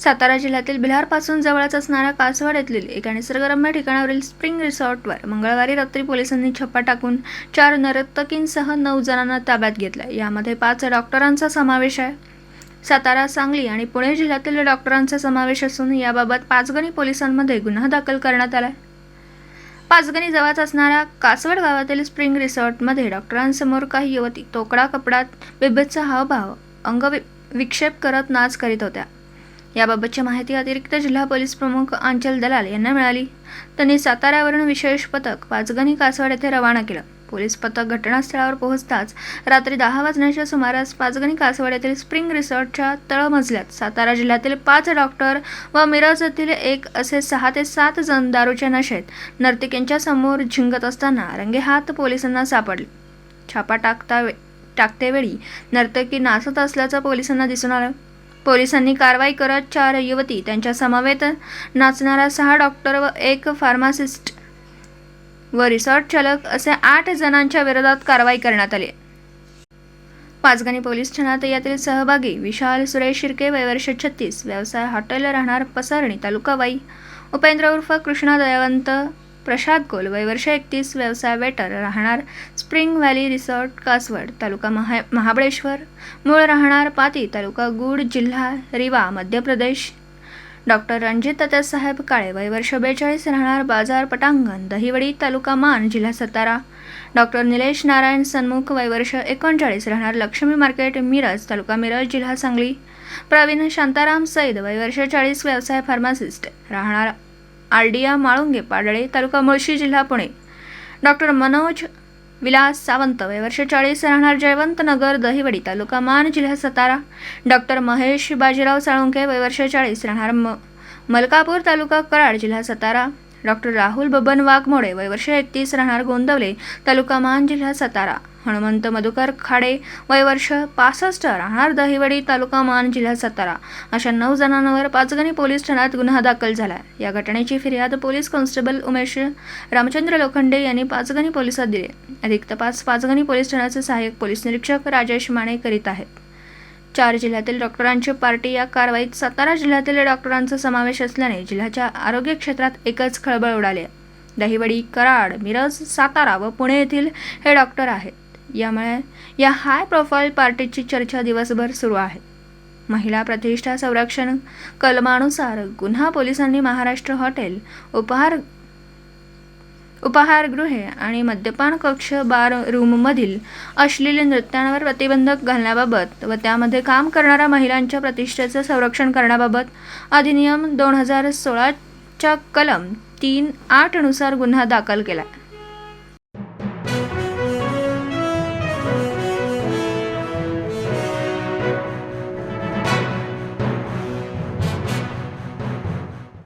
सातारा जिल्ह्यातील बिहारपासून जवळच असणाऱ्या कासवाड येथील एका निसर्गरम्य ठिकाणावरील स्प्रिंग रिसॉर्टवर मंगळवारी रात्री पोलिसांनी छप्पा टाकून चार नर्तकींसह नऊ जणांना ताब्यात घेतलं. यामध्ये पाच डॉक्टरांचा समावेश आहे. सातारा सांगली आणि पुणे जिल्ह्यातील डॉक्टरांचा समावेश असून याबाबत पाचगणी पोलिसांमध्ये गुन्हा दाखल करण्यात आलाय. पाचगणी जवळच असणाऱ्या कासवड गावातील स्प्रिंग रिसॉर्टमध्ये डॉक्टरांसमोर काही युवती तोकडा कपड्यात बिभत्स हावभाव अंग वि- विक्षेप करत नाच करीत होत्या. याबाबतची माहिती अतिरिक्त जिल्हा पोलीस प्रमुख अंचल दलाल यांना मिळाली. त्यांनी साताऱ्यावरून विशेष पथक पाचगणी कासवाड येथे रवाना केलं. पोलीस पथक घटनास्थळावर पोहोचताच रात्री दहा वाजण्याच्या सुमारास पाचगणी कासवाड येथील स्प्रिंग रिसॉर्टच्या तळमजल्यात सातारा जिल्ह्यातील पाच डॉक्टर व मिरज येथील एक असे सहा ते सात जण दारूच्या नशेत नर्तिकेंच्या समोर झिंगत असताना रंगेहात पोलिसांना सापडले. छापा टाकता वे टाकतेवेळी नर्तकी नाचत असल्याचं पोलिसांना दिसून आलं. पोलिसांनी कारवाई करत चार युवती त्यांच्या समवेत नाचणारा सहा डॉक्टर व एक फार्मासिस्ट व रिसॉर्ट चालक असे आठ जणांच्या विरोधात कारवाई करण्यात आली. पाचगणी पोलीस ठाण्यात यातील सहभागी विशाल सुरेश शिर्के वयवर्ष छत्तीस व्यवसाय हॉटेल राहणार पसरणी तालुका वाई उपेंद्र उर्फ कृष्णा दयावंत प्रसाद कोल वयवर्ष एकतीस व्यवसाय वेटर राहणार स्प्रिंग व्हॅली रिसॉर्ट कासवड तालुका महा महाबळेश्वर. मूळ राहणार पाती तालुका गूड जिल्हा रिवा मध्य प्रदेश. डॉक्टर रणजित तात्यासाहेब काळे वय वर्ष बेचाळीस राहणार बाजार पटांगण दहिवडी तालुका मान जिल्हा सातारा. डॉक्टर निलेश नारायण सन्मुख वय वर्ष एकोणचाळीस राहणार लक्ष्मी मार्केट मिरज तालुका मिरज जिल्हा सांगली. प्रवीण शांताराम सैद वय वर्ष चाळीस व्यवसाय फार्मासिस्ट राहणार आरडिया माळुंगे पाडळे तालुका मुळशी जिल्हा पुणे. डॉक्टर मनोज विलास सावंत वय वर्ष चाळीस राहणार जयवंत नगर दहिवडी तालुका मान जिल्हा सातारा. डॉक्टर महेश बाजीराव साळुंके वय वर्ष चाळीस राहणार म मलकापूर तालुका कराड जिल्हा सातारा. डॉक्टर राहुल बबन वाघमोडे वय वर्ष एकतीस राहणार गोंदवले तालुका मान जिल्हा सातारा. हनुमंत मधुकर खाडे वय वर्ष पासष्ट राहणार दहिवडी तालुका मान जिल्हा सातारा. अशा नऊ जणांवर पाचगणी पोलीस ठाण्यात गुन्हा दाखल झाला या घटनेची फिर्याद पोलीस कॉन्स्टेबल उमेश रामचंद्र लोखंडे यांनी पाचगणी पोलिसात दिली. अधिक तपास पाचगणी पोलीस ठाण्याचे सहाय्यक पोलीस निरीक्षक राजेश माने करीत आहेत. चार जिल्ह्यातील डॉक्टरांची पार्टी या कारवाईत सातारा जिल्ह्यातील डॉक्टरांचा समावेश असल्याने जिल्ह्याच्या आरोग्य क्षेत्रात एकच खळबळ उडाली आहे. दहिवडी कराड मिरज सातारा व पुणे येथील हे डॉक्टर आहेत यामुळे या हाय प्रोफाईल पार्टीची चर्चा दिवसभर सुरू आहे महिला प्रतिष्ठा संरक्षण कलमानुसार गुन्हा पोलिसांनी महाराष्ट्र हॉटेल उपहार उपाहारगृहे आणि मद्यपान कक्ष बार रूममधील अश्लील नृत्यांवर प्रतिबंधक घालण्याबाबत व त्यामध्ये काम करणाऱ्या महिलांच्या प्रतिष्ठेचं संरक्षण करण्याबाबत अधिनियम दोन हजार सोळाच्या कलम तीन आठनुसार गुन्हा दाखल केला